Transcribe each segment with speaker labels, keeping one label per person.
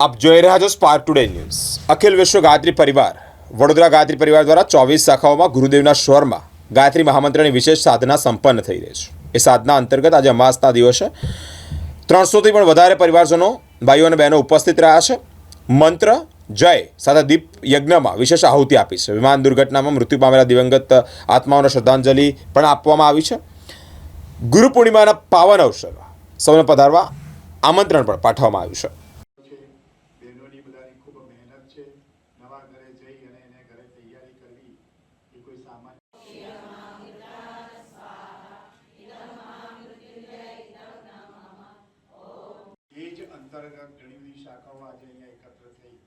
Speaker 1: આપ જોઈ રહ્યા છો સ્પાર્ક ટુડે ન્યૂઝ અખિલ વિશ્વ ગાયત્રી પરિવાર, વડોદરા ગાયત્રી પરિવાર દ્વારા ચોવીસ શાખાઓમાં ગુરુદેવના સ્વરમાં ગાયત્રી મહામંત્રની વિશેષ સાધના સંપન્ન થઈ રહી છે. એ સાધના અંતર્ગત આજે અમાસના દિવસે ત્રણસોથી પણ વધારે પરિવારજનો, ભાઈઓ અને બહેનો ઉપસ્થિત રહ્યા છે. મંત્ર, જય સાથે દીપ યજ્ઞમાં વિશેષ આહુતિ આપી છે. વિમાન દુર્ઘટનામાં મૃત્યુ પામેલા દિવંગત આત્માઓને શ્રદ્ધાંજલિ પણ આપવામાં આવી છે. ગુરુ પૂર્ણિમાના પાવન અવસર સૌને પધારવા આમંત્રણ પણ પાઠવવામાં આવ્યું છે.
Speaker 2: ખૂબ છે. નવા ઘરે જઈ અને એને ઘરે તૈયારી કરવી એ કોઈ સામાન્ય એ જ અંતર્ગત ઘણી બધી શાખાઓ આજે અહીંયા એકત્ર થઈ.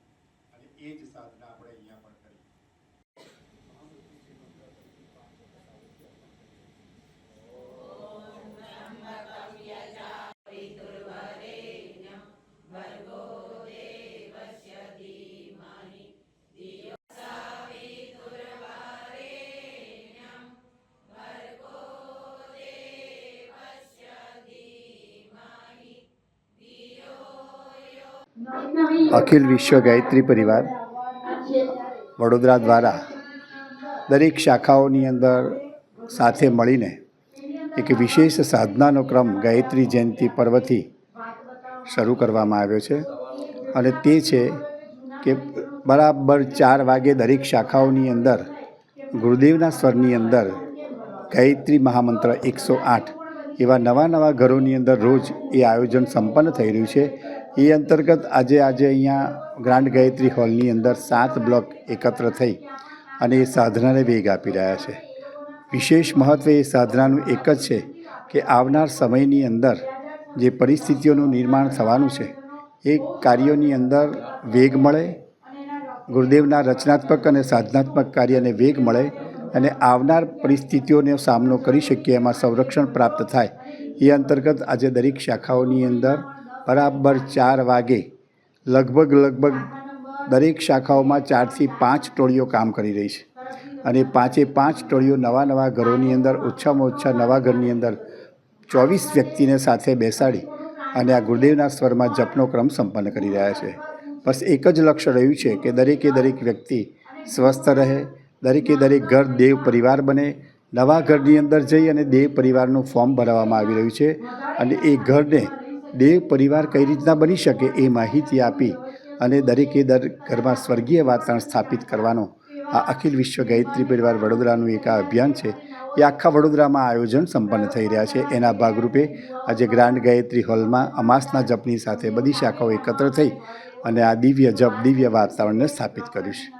Speaker 2: અને એ જ સાધના આપણે
Speaker 3: અખિલ વિશ્વ ગાયત્રી પરિવાર, વડોદરા દ્વારા દરેક શાખાઓની અંદર સાથે મળીને એક વિશેષ સાધનાનો ક્રમ ગાયત્રી જયંતિ પર્વથી શરૂ કરવામાં આવ્યો છે. અને તે છે કે બરાબર ચાર વાગે દરેક શાખાઓની અંદર, ગુરુદેવના સ્વરની અંદર ગાયત્રી મહામંત્ર એકસો આઠ એવા નવા નવા ઘરોની અંદર રોજ એ આયોજન સંપન્ન થઈ રહ્યું છે. એ અંતર્ગત આજે આજે અહીંયા ગ્રાન્ડ ગાયત્રી હોલની અંદર સાત બ્લોક એકત્ર થઈ અને એ સાધનાને વેગ આપી રહ્યા છે. વિશેષ મહત્ત્વ એ સાધનાનું એક જ છે કે આવનાર સમયની અંદર જે પરિસ્થિતિઓનું નિર્માણ થવાનું છે, એ કાર્યોની અંદર વેગ મળે, ગુરુદેવના રચનાત્મક અને સાધનાત્મક કાર્યને વેગ મળે અને આવનાર પરિસ્થિતિઓનો સામનો કરી શકીએ, એમાં સંરક્ષણ પ્રાપ્ત થાય. એ અંતર્ગત આજે દરેક શાખાઓની અંદર બરાબર ચાર વાગે લગભગ લગભગ દરેક શાખાઓમાં ચારથી પાંચ ટોળીઓ કામ કરી રહી છે. અને પાંચે પાંચ ટોળીઓ નવા નવા ઘરોની અંદર, ઓછામાં ઓછા નવા ઘરની અંદર ચોવીસ વ્યક્તિને સાથે બેસાડી અને આ ગુરુદેવના સ્વરમાં જપનો ક્રમ સંપન્ન કરી રહ્યા છે. બસ એક જ લક્ષ્ય રહ્યું છે કે દરેકે દરેક વ્યક્તિ સ્વસ્થ રહે, દરેકે દરેક ઘર દેવ પરિવાર બને, નવા ઘરની અંદર જઈ અને દેવ પરિવારનું ફોર્મ ભરાવવામાં આવી રહ્યું છે. અને એ ઘરને દેવ પરિવાર કઈ રીતના બની શકે એ માહિતી આપી અને દરેકે દર ઘરમાં સ્વર્ગીય વાતાવરણ સ્થાપિત કરવાનો. આ અખિલ વિશ્વ ગાયત્રી પરિવાર વડોદરાનું એક આ અભિયાન છે. એ આખા વડોદરામાં આયોજન સંપન્ન થઈ રહ્યા છે. એના ભાગરૂપે આજે ગ્રાન્ડ ગાયત્રી હોલમાં અમાસના જપની સાથે બધી શાખાઓ એકત્ર થઈ અને આ દિવ્ય જપ, દિવ્ય વાતાવરણને સ્થાપિત કર્યું છે.